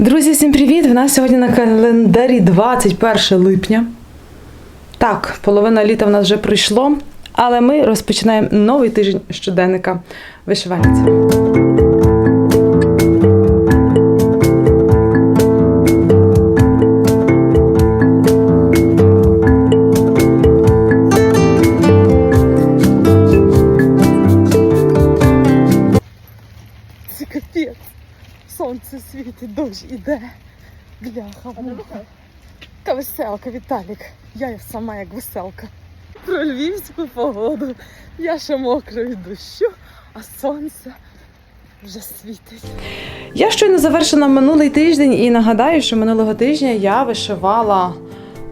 Друзі, всім привіт! В нас сьогодні на календарі 21 липня. Так, половина літа в нас вже пройшло, але ми розпочинаємо новий тиждень щоденника вишивальниці. Іде. Бляха. Та веселка, Віталік. Я сама як веселка. Про львівську погоду. Я ще мокра від дощу, а сонце вже світить. Я щойно завершила минулий тиждень і нагадаю, що минулого тижня я вишивала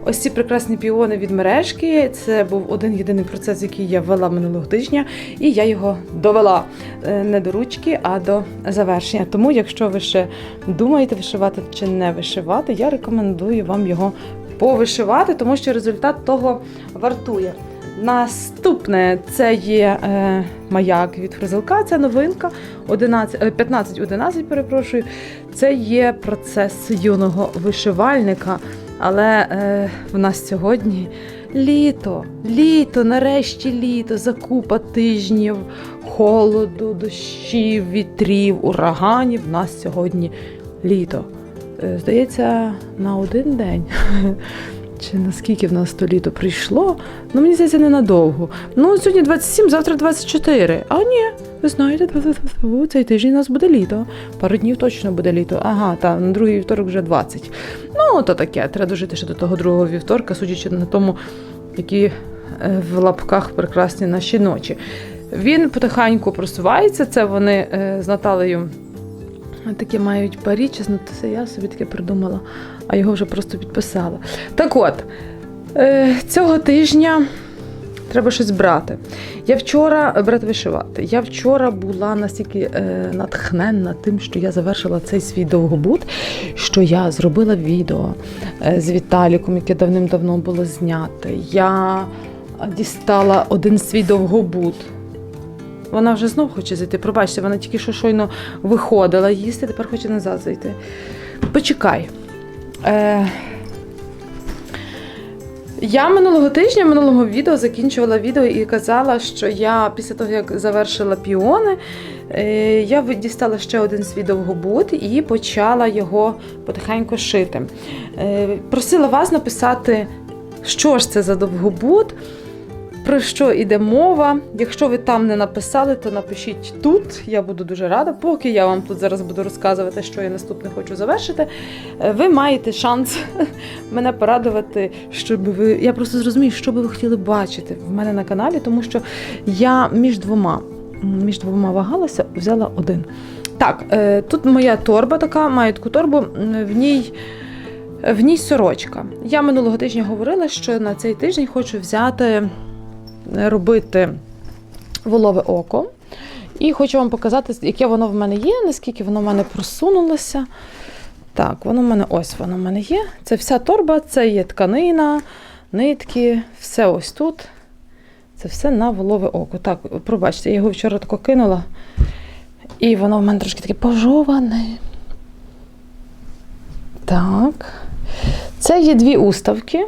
ось ці прекрасні піони від мережки. Це був один єдиний процес, який я вела минулого тижня, і я його довела Е, не до ручки, а до завершення. Тому, якщо ви ще думаєте вишивати чи не вишивати, я рекомендую вам його повишивати, тому що результат того вартує. Наступне це є е, маяк від фризелка, це новинка 11, е, 15-11, перепрошую. Це є процес юного вишивальника. Але е, в нас сьогодні літо, літо, нарешті літо, закупа тижнів, холоду, дощів, вітрів, ураганів. В нас сьогодні літо. Е, Здається, на один день. Чи наскільки в нас то літо прийшло? Ну, мені здається, ненадовго. Ну, сьогодні 27, завтра 24. А ні, ви знаєте, цей тиждень у нас буде літо. Пару днів точно буде літо. Ага, та на другий вівторок вже 20. Ну, то таке, треба дожити ще до того другого вівторка, судячи на тому, які е, в лапках прекрасні наші ночі. Він потихеньку просувається. Це вони е, з Наталею таке мають парі, чесно, то це я собі таке придумала, а його вже просто підписала. Так от, е, цього тижня треба щось брати. Я вчора брати вишивати. Я вчора була настільки е, натхненна тим, що я завершила цей свій довгобут, що я зробила відео е, з Віталіком, яке давним-давно було знято. Я дістала один свій довгобут. Вона вже знов хоче зайти. Пробачте, вона тільки що щойно виходила їсти, тепер хоче назад зайти. Почекай. Е... Я минулого тижня, минулого відео закінчувала відео і казала, що я після того, як завершила піони, е, я дістала ще один свій довгобут і почала його потихеньку шити. Е, Просила вас написати, що ж це за довгобут. Про що йде мова? Якщо ви там не написали, то напишіть тут. Я буду дуже рада. Поки я вам тут зараз буду розказувати, що я наступне хочу завершити. е, Ви маєте шанс мене порадувати, щоб ви. Я просто зрозумію, що би ви хотіли бачити в мене на каналі, тому що я між двома між двома вагалася, взяла один. Так, е, тут моя торба така, маю торбу, в ній. В ній сорочка. Я минулого тижня говорила, що на цей тиждень хочу взяти робити волове око. І хочу вам показати, яке воно в мене є, наскільки воно в мене просунулося. Так, воно в мене ось воно в мене є. Це вся торба, це є тканина, нитки, все ось тут. Це все на волове око. Так, пробачте, я його вчора тако кинула. І воно в мене трошки таке пожоване. Так. Це є дві уставки.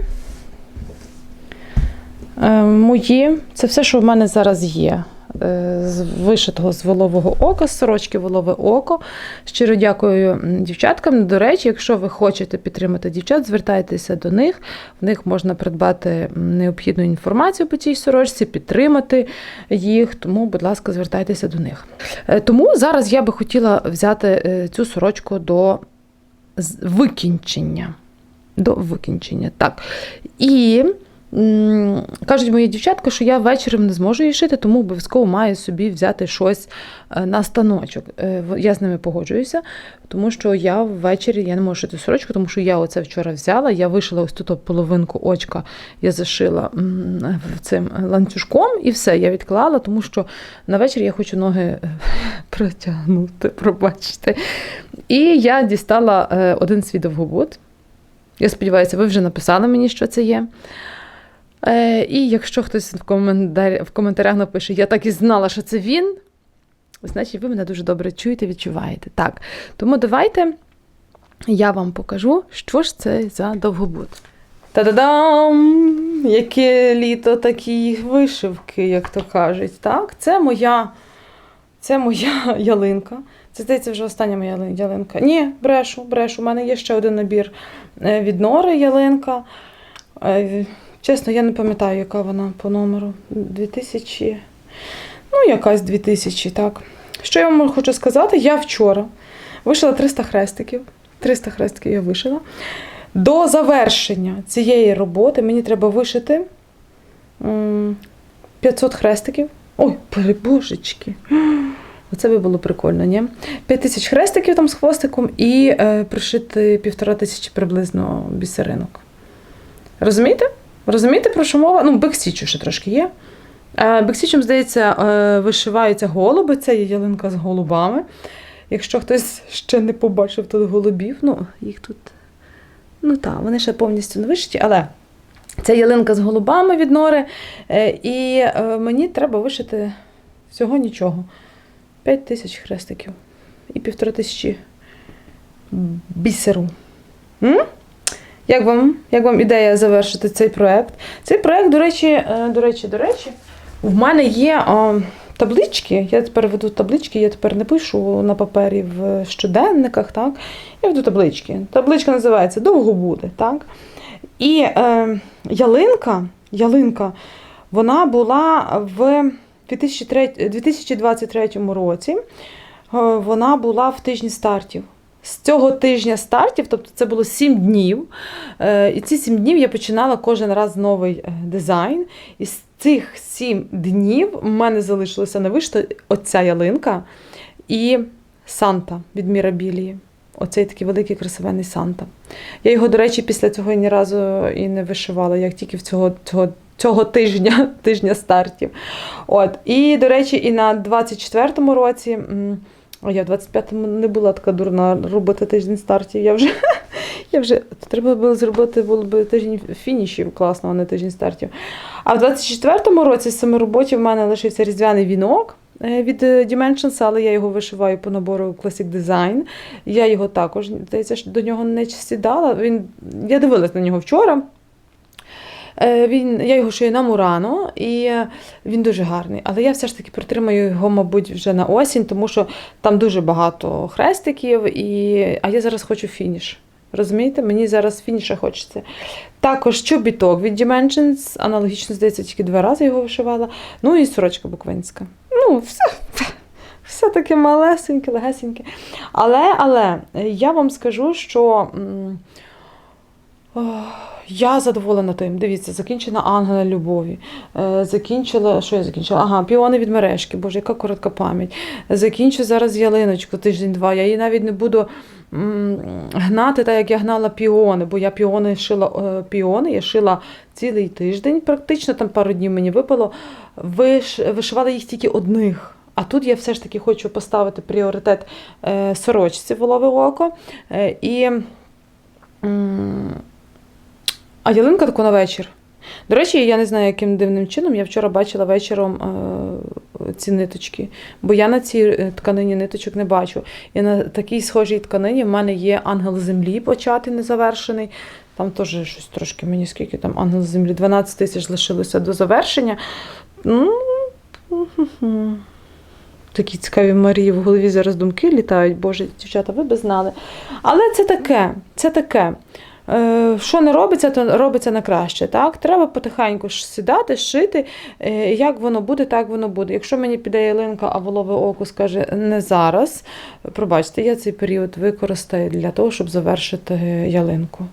Е, Мої, це все, що в мене зараз є. Е, З вишитого з волового ока, з сорочки волове око. Щиро дякую дівчаткам. До речі, якщо ви хочете підтримати дівчат, звертайтеся до них. В них можна придбати необхідну інформацію по цій сорочці, підтримати їх. Тому, будь ласка, звертайтеся до них. Е, Тому зараз я би хотіла взяти цю сорочку до викінчення. До викінчення. Так. І кажуть мої дівчатка, що я вечором не зможу її шити, тому обов'язково маю собі взяти щось е, на станочок. Е, Я з ними погоджуюся, тому що я ввечері я не можу шити сорочку, тому що я оце вчора взяла. Я вишила ось тут половинку очка, я зашила цим ланцюжком і все, я відклала, тому що на вечір я хочу ноги е, протягнути, пробачте. І я дістала один свій довгобут. Я сподіваюся, ви вже написали мені, що це є. Е, і якщо хтось в, коментар... в коментарях напише, я так і знала, що це він, значить, ви мене дуже добре чуєте, відчуваєте. Так, тому давайте я вам покажу, що ж це за довгобуд. Та-да-дам! Яке літо такі вишивки, як то кажуть. Так, це моя, це моя ялинка. Це здається вже остання моя ялинка. Ні, брешу, брешу. У мене є ще один набір е, від Нори ялинка. Чесно, я не пам'ятаю, яка вона по номеру. 2000. Ну, якась 2000, так. Що я вам хочу сказати? Я вчора вишила 300 хрестиків. 300 хрестиків я вишила. До завершення цієї роботи мені треба вишити 500 хрестиків. Ой, перебожечки. Оце би було прикольно, ні? 5 тисяч хрестиків там з хвостиком і е, пришити півтора тисячі приблизно бісеринок. Розумієте? Розумієте, про що мова? Ну, бексічу ще трошки є. Е, Бексічем, здається, е, вишиваються голуби. Це є ялинка з голубами. Якщо хтось ще не побачив тут голубів, ну, їх тут. Ну так, вони ще повністю не вишиті, але це ялинка з голубами від нори. Е, І мені треба вишити всього нічого. 5 тисяч хрестиків і півтора тисячі бісеру. М? Як вам, як вам ідея завершити цей проект? Цей проект, до речі, е, до речі, до речі, в мене є а, таблички. Я тепер веду таблички, я тепер не пишу на папері в щоденниках. Так? Я веду таблички. Табличка називається Довго буде. Так? І е, ялинка, ялинка, вона була в 2003, 2023 році. е, Вона була в тижні стартів. З цього тижня стартів, тобто це було 7 днів. е, І ці 7 днів я починала кожен раз новий е, дизайн. І з цих 7 днів в мене залишилося на вишито оця ялинка і Санта від Мірабілії. Оцей такий великий красивенний Санта. Я його, до речі, після цього ні разу і не вишивала, як тільки в цього, цього, цього тижня, тижня стартів. От. І, до речі, і на 24-му році. А я в 25-му не була така дурна робити тиждень стартів. Я вже, я вже треба було зробити було б тиждень фінішів класно, а не тиждень стартів. А в 24-му році з саме роботі в мене лишився різдвяний вінок е, від е, Dimensions, але я його вишиваю по набору Classic Design. Я його також здається, до нього не сідала. Він, я дивилась на нього вчора. Е, Він, я його шию на Мурано, і е, він дуже гарний. Але я все ж таки притримаю його, мабуть, вже на осінь, тому що там дуже багато хрестиків, і... а я зараз хочу фініш. Розумієте? Мені зараз фініша хочеться. Також чобіток від Dimensions, аналогічно, здається, тільки два рази його вишивала. Ну і сорочка буквинська. Ну, все, все таке малесеньке, легесеньке. Але, але я вам скажу, що. ох, я задоволена тим. Дивіться, закінчена Ангела Любові. Е, закінчила, що я закінчила? Ага, піони від мережки. Боже, яка коротка пам'ять. Закінчу зараз ялиночку тиждень-два. Я її навіть не буду гнати, так як я гнала піони, бо я піони шила е, піони, я шила цілий тиждень, практично там пару днів мені випало. Виш, вишивала їх тільки одних. А тут я все ж таки хочу поставити пріоритет е, сорочці волове око. І а ялинка таку на вечір. До речі, я не знаю, яким дивним чином. Я вчора бачила вечором е, ці ниточки, бо я на цій е, тканині ниточок не бачу. І на такій схожій тканині в мене є ангел землі початий незавершений. Там теж щось трошки мені скільки там ангел землі, 12 тисяч лишилося до завершення. Ну. Такі цікаві Марії в голові зараз думки літають. Боже, дівчата, ви би знали. Але це таке, це таке. Е, Що не робиться, то робиться на краще. Так? Треба потихеньку сідати, шити. Е, Як воно буде, так воно буде. Якщо мені піде ялинка, а волове око скаже не зараз, пробачте, я цей період використаю для того, щоб завершити ялинку.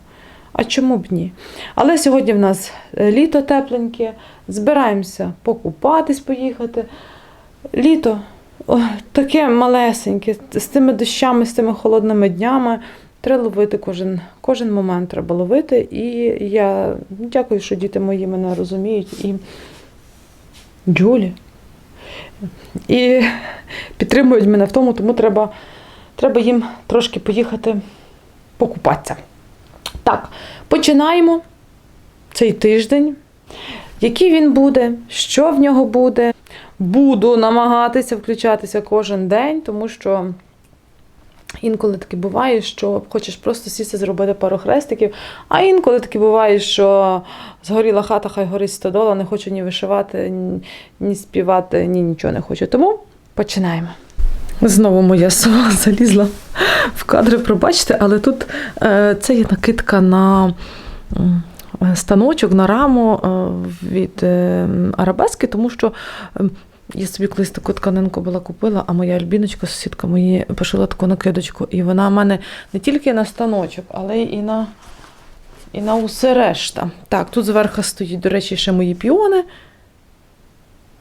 А чому б ні? Але сьогодні в нас е, літо тепленьке, збираємося покупатись, поїхати. Літо о, таке малесеньке, з тими дощами, з тими холодними днями. Треба ловити кожен, кожен момент треба ловити. І я дякую, що діти мої мене розуміють. І Джулі. І підтримують мене в тому, тому треба, треба їм трошки поїхати покупатися. Так, починаємо цей тиждень. Який він буде, що в нього буде. Буду намагатися включатися кожен день, тому що Інколи таке буває, що хочеш просто сісти зробити пару хрестиків, а інколи таке буває, що згоріла хата, хай горить стодола, не хочу ні вишивати, ні, співати, ні нічого не хочу. Тому починаємо. Знову моя сова залізла в кадри, пробачте, але тут е, це є накидка на станочок, на раму е, від е, арабески, тому що. Я собі колись таку тканинку була купила, а моя альбіночка, сусідка мені пошила таку накидочку. І вона в мене не тільки на станочок, але і на, і на усе решта. Так, тут зверху стоїть, до речі, ще мої піони.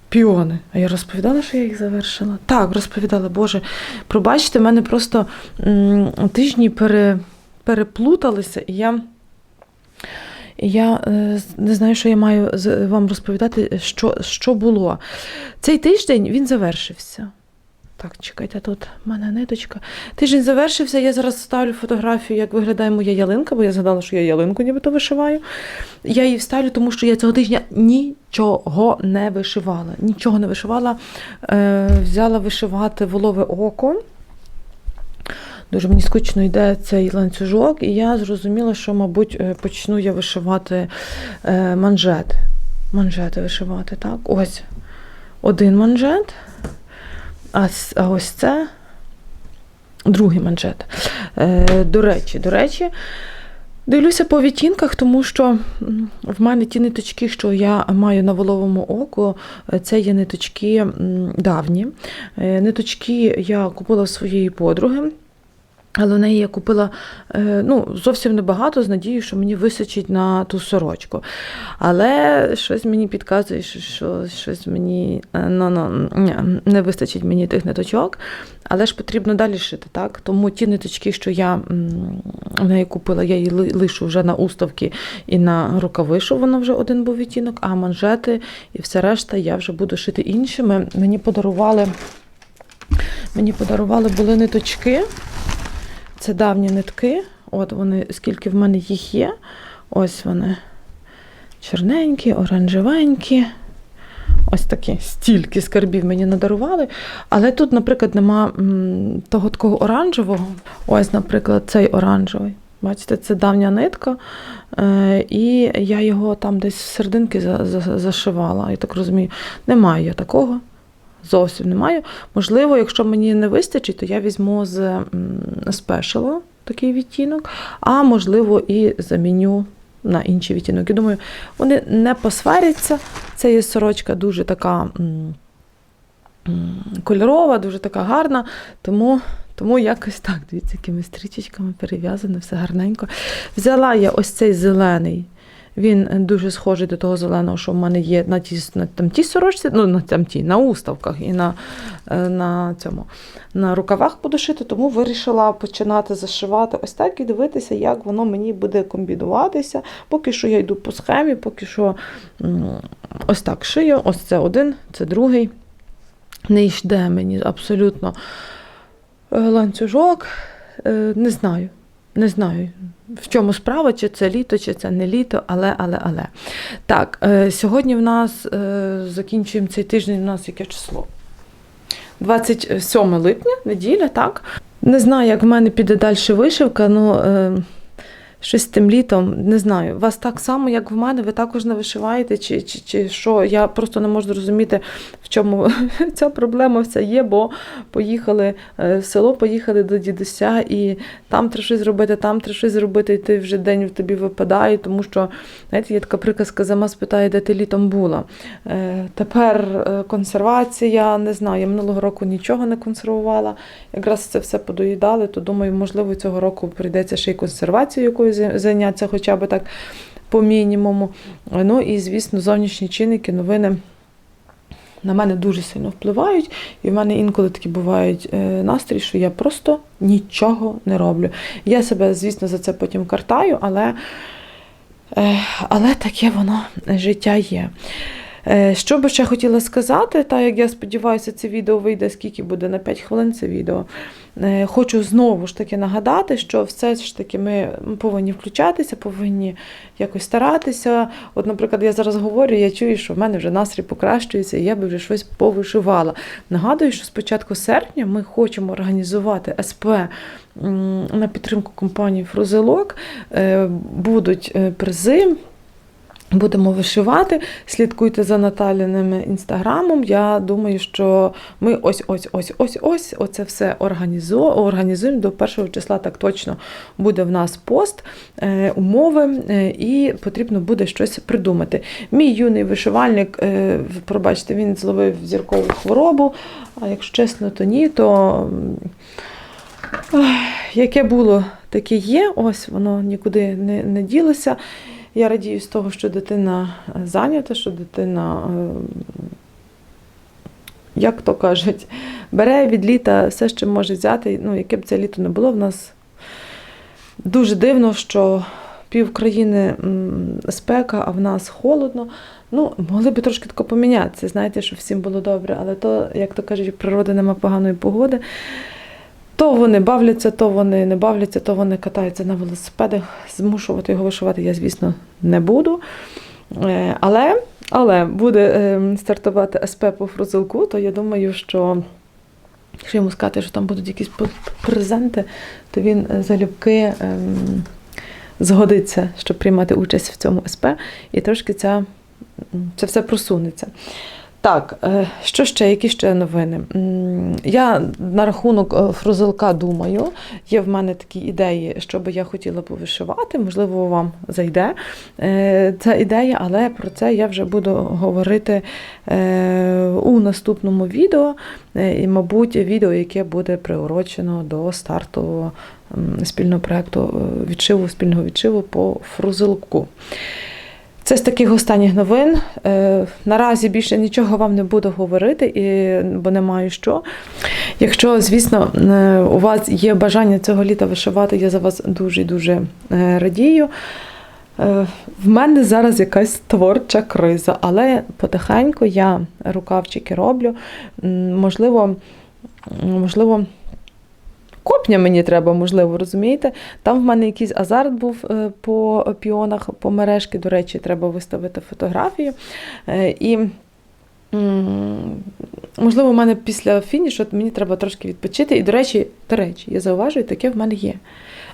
Піони. А я розповідала, що я їх завершила? Так, розповідала, Боже. Пробачте, в мене просто м, тижні пере, переплуталися, і я. Я е, не знаю, що я маю вам розповідати, що, що було. Цей тиждень він завершився. Так, чекайте, тут в мене ниточка. Тиждень завершився. Я зараз ставлю фотографію, як виглядає моя ялинка, бо я згадала, що я ялинку нібито вишиваю. Я її вставлю, тому що я цього тижня нічого не вишивала. Нічого не вишивала. Е, взяла вишивати волове око. Дуже мені скучно йде цей ланцюжок, і я зрозуміла, що, мабуть, е, почну я вишивати е, манжети. Манжети вишивати, так? Ось один манжет, а, ось це другий манжет. Е, до речі, до речі, дивлюся по відтінках, тому що в мене ті ниточки, що я маю на воловому оку, це є ниточки давні. Ниточки я купила своєї подруги. Але в неї я купила е, ну, зовсім небагато з надією, що мені височить на ту сорочку. Але щось мені підказує, що, що щось мені ну, ну, не вистачить мені тих ниточок. Але ж потрібно далі шити, так? Тому ті ниточки, що я в неї купила, я її лишу вже на уставки і на рукавишу, воно вже один був відтінок, а манжети і все решта я вже буду шити іншими. Мені подарували, мені подарували були ниточки. Це давні нитки. От вони, скільки в мене їх є. Ось вони. Чорненькі, оранжевенькі. Ось такі стільки скарбів мені надарували. Але тут, наприклад, нема того такого оранжевого. Ось, наприклад, цей оранжевий. Бачите, це давня нитка. Е, і я його там десь в серединки за, за, зашивала. Я так розумію, немає я такого. Зовсім немає. Можливо, якщо мені не вистачить, то я візьму з м, спешалу такий відтінок, а можливо, і заміню на інший відтінок. Я думаю, вони не посваряться. Це є сорочка дуже така кольорова, дуже така гарна. Тому, тому якось так, дивіться, якими стрічечками перев'язано, все гарненько. Взяла я ось цей зелений. Він дуже схожий до того зеленого, що в мене є на тій, на там тій сорочці, ну на там тій, на уставках і на, е, на цьому на рукавах буду шити, тому вирішила починати зашивати ось так і дивитися, як воно мені буде комбінуватися. Поки що я йду по схемі, поки що ось так шию. Ось це один, це другий. Не йде мені абсолютно е, ланцюжок. Е, Не знаю. Не знаю, в чому справа, чи це літо, чи це не літо, але, але, але. Так, е, сьогодні в нас е, закінчуємо цей тиждень, у нас яке число? 27 липня, неділя, так? Не знаю, як в мене піде далі вишивка, але щось з тим літом, не знаю. Вас так само, як в мене, ви також не вишиваєте, чи, чи, чи що? Я просто не можу зрозуміти, в чому ця проблема вся є, бо поїхали е, в село, поїхали до дідуся, і там треба щось зробити, там треба щось зробити, і ти вже день в тобі випадає, тому що, знаєте, є така приказка, зима спитає, де ти літом була. Е, Тепер е, консервація, не знаю, я минулого року нічого не консервувала. Якраз це все подоїдали, то думаю, можливо, цього року прийдеться ще й консервацією зай- зайнятися, хоча б так по мінімуму. Ну і, звісно, зовнішні чинники, новини. На мене дуже сильно впливають, і в мене інколи такі бувають е, настрій, що я просто нічого не роблю. Я себе, звісно, за це потім картаю, але, е, але таке воно життя є. Е, Що би ще хотіла сказати, так як я сподіваюся, це відео вийде, скільки буде на 5 хвилин це відео. Е, Хочу знову ж таки нагадати, що все ж таки ми повинні включатися, повинні якось старатися. От, наприклад, я зараз говорю, я чую, що в мене вже настрій покращується, і я би вже щось повишивала. Нагадую, що з початку серпня ми хочемо організувати СП на підтримку компанії Фрузелок. Е, Будуть призи. Будемо вишивати. Слідкуйте за Наталіним інстаграмом. Я думаю, що ми ось ось ось ось ось оце все організуємо до першого числа. Так точно буде в нас пост, е, умови, е, і потрібно буде щось придумати. Мій юний вишивальник, е, пробачте, він зловив зіркову хворобу. А якщо чесно, то ні, то яке було, таке є. Ось воно нікуди не, не ділося. Я радію з того, що дитина е, зайнята, що дитина, е, як то кажуть, бере від літа все, що може взяти. Ну, яке б це літо не було, в нас дуже дивно, що пів країни спека, а в нас холодно. Ну, могли б трошки тако помінятися, знаєте, щоб всім було добре, але то, як то кажуть, природи нема поганої погоди. То вони бавляться, то вони не бавляться, то вони катаються на велосипедах. Змушувати його вишивати я, звісно, не буду. Е, Але, але буде е, стартувати СП по фрузилку, то я думаю, що якщо йому сказати, що там будуть якісь презенти, то він е, залюбки ем, згодиться, щоб приймати участь в цьому СП, і трошки ця, це все просунеться. Так, е, що ще, які ще новини? Я на рахунок е, фрузелка думаю, є в мене такі ідеї, що би я хотіла повишивати, можливо, вам зайде е, ця ідея, але про це я вже буду говорити у наступному відео, і, мабуть, відео, яке буде приурочено до старту спільного проєкту відшиву, спільного відшиву по фрузелку. Це з таких останніх новин. Е, Наразі більше нічого вам не буду говорити, бо не маю що. Якщо, звісно, е, у вас є бажання цього літа вишивати, я за вас дуже і дуже е, радію. В мене зараз якась творча криза, але потихеньку я рукавчики роблю. Можливо, можливо, копня мені треба, можливо, розумієте? Там в мене якийсь азарт був е, по піонах, по мережки. До речі, треба виставити фотографію. Е, І можливо, в мене після фінішу мені треба трошки відпочити. І, до речі, до речі, я зауважую, таке в мене є.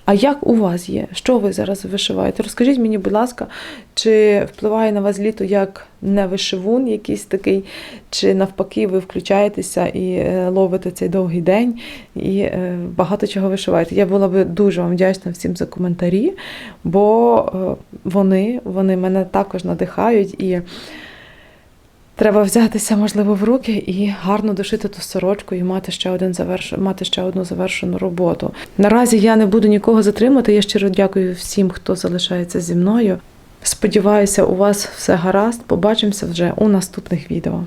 А як у вас є? Що ви зараз вишиваєте? Розкажіть мені, будь ласка, чи впливає на вас літо як не вишивун якийсь такий, чи навпаки ви включаєтеся і е, ловите цей довгий день і е, багато чого вишиваєте? Я була би дуже вам вдячна всім за коментарі, бо е, вони, вони мене також надихають і. Треба взятися, можливо, в руки і гарно дошити ту сорочку і мати ще один заверш... мати ще одну завершену роботу. Наразі я не буду нікого затримати. Я щиро дякую всім, хто залишається зі мною. Сподіваюся, у вас все гаразд. Побачимося вже у наступних відео.